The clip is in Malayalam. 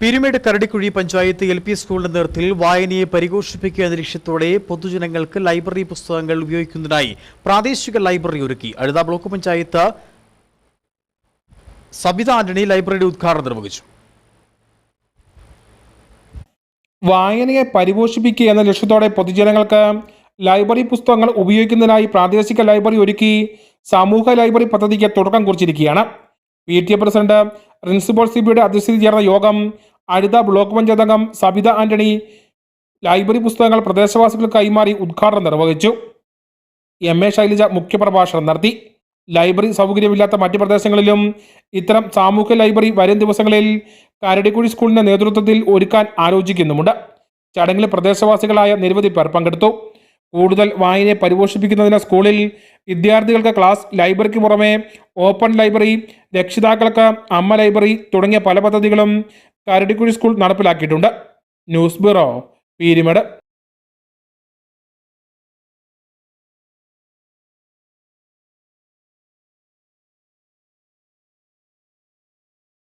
പിരിമേട് കരടിക്കുഴി പഞ്ചായത്ത് എൽ പി സ്കൂളിന്റെ നേതൃത്വത്തിൽ വായനയെ പരിഘോഷിപ്പിക്കുക എന്ന ലക്ഷ്യത്തോടെ പൊതുജനങ്ങൾക്ക് ലൈബ്രറി പുസ്തകങ്ങൾ ഉപയോഗിക്കുന്നതിനായി പ്രാദേശിക ലൈബ്രറി ഒരുക്കി. അഴുത ബ്ലോക്ക് പഞ്ചായത്ത് സബിത ആന്റണി ലൈബ്രറിയുടെ ഉദ്ഘാടനം നിർവഹിച്ചു. വായനയെ പരിപോഷിപ്പിക്കുക എന്ന ലക്ഷ്യത്തോടെ പൊതുജനങ്ങൾക്ക് ലൈബ്രറി പുസ്തകങ്ങൾ ഉപയോഗിക്കുന്നതിനായി പ്രാദേശിക ലൈബ്രറി ഒരുക്കി സമൂഹ ലൈബ്രറി പദ്ധതിക്ക് തുടക്കം കുറിച്ചിരിക്കുകയാണ്. P T A president principal സിബിയുടെ അധ്യക്ഷതയിൽ ചേർന്ന യോഗം അഴുത ബ്ലോക്ക് പഞ്ചായത്ത് അംഗം സബിത ആന്റണി ലൈബ്രറി പുസ്തകങ്ങൾ പ്രദേശവാസികൾ കൈമാറി ഉദ്ഘാടനം നിർവഹിച്ചു. എം എ ശൈലജ മുഖ്യപ്രഭാഷണം നടത്തി. ലൈബ്രറി സൗകര്യമില്ലാത്ത മറ്റ് പ്രദേശങ്ങളിലും ഇത്തരം സാമൂഹ്യ ലൈബ്രറി വരും ദിവസങ്ങളിൽ കരടിക്കുഴി സ്കൂളിന്റെ നേതൃത്വത്തിൽ ഒരുക്കാൻ ആലോചിക്കുന്നുമുണ്ട്. ചടങ്ങിൽ പ്രദേശവാസികളായ നിരവധി പേർ പങ്കെടുത്തു. കൂടുതൽ വായനയെ പരിപോഷിപ്പിക്കുന്നതിന് സ്കൂളിൽ വിദ്യാർത്ഥികൾക്ക് ക്ലാസ് ലൈബ്രറിക്ക് പുറമെ ഓപ്പൺ ലൈബ്രറി രക്ഷിതാക്കൾക്ക് അമ്മ ലൈബ്രറി തുടങ്ങിയ പല പദ്ധതികളും Karadikuzhi school നടപ്പിലാക്കിയിട്ടുണ്ട്. News bureau Peermade.